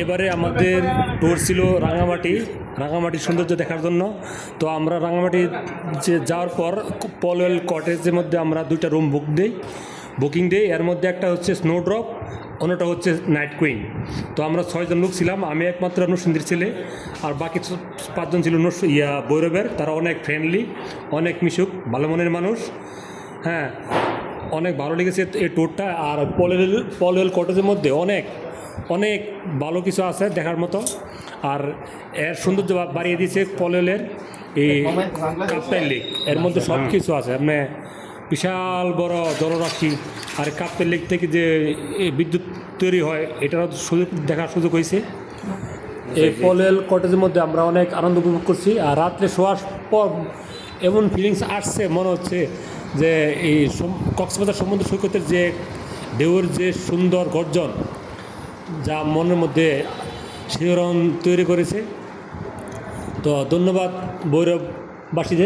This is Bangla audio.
এবারে আমাদের ট্যুর ছিল রাঙামাটি, রাঙামাটির সৌন্দর্য দেখার জন্য। তো আমরা রাঙামাটি যে যাওয়ার পর পলওয়েল কটেজের মধ্যে আমরা দুইটা রুম বুক দিই। বুকিং দিই, এর মধ্যে একটা হচ্ছে স্নো ড্রপ অন্যটা হচ্ছে নাইট কুইন তো আমরা ছয়জন লোক ছিলাম, আমি একমাত্র নরসিংদীর ছেলে, আর বাকি পাঁচজন ছিল ইয়া, বৈরবের। তারা অনেক ফ্রেন্ডলি অনেক মিশুক, ভালো মনের মানুষ। হ্যাঁ অনেক ভালো লেগেছে এই ট্যুরটা আর পলেল পলেল কটেজের মধ্যে অনেক অনেক ভালো কিছু আছে দেখার মতো। আর এর সৌন্দর্য বাড়িয়ে দিয়েছে পলেলের এই কাপ্তাই লেক এর মধ্যে সব কিছু আছে। মানে বিশাল বড় জলরাশি। আর কাপ্তাই লেক থেকে যে বিদ্যুৎ তৈরি হয় এটারও সুযোগ দেখার সুযোগ হয়েছে। এই পলেল কটেজের মধ্যে আমরা অনেক আনন্দ উপভোগ করছি। আর রাত্রে শোয়ার পর এমন ফিলিংস আসছে মনে হচ্ছে যে এই কক্সবাজার সমুদ্র সৈকতের যে ঢেউয়ের যে সুন্দর গর্জন যা মনের মধ্যে শিহরণ তৈরি করেছে। তো ধন্যবাদ ভৈরববাসীদের।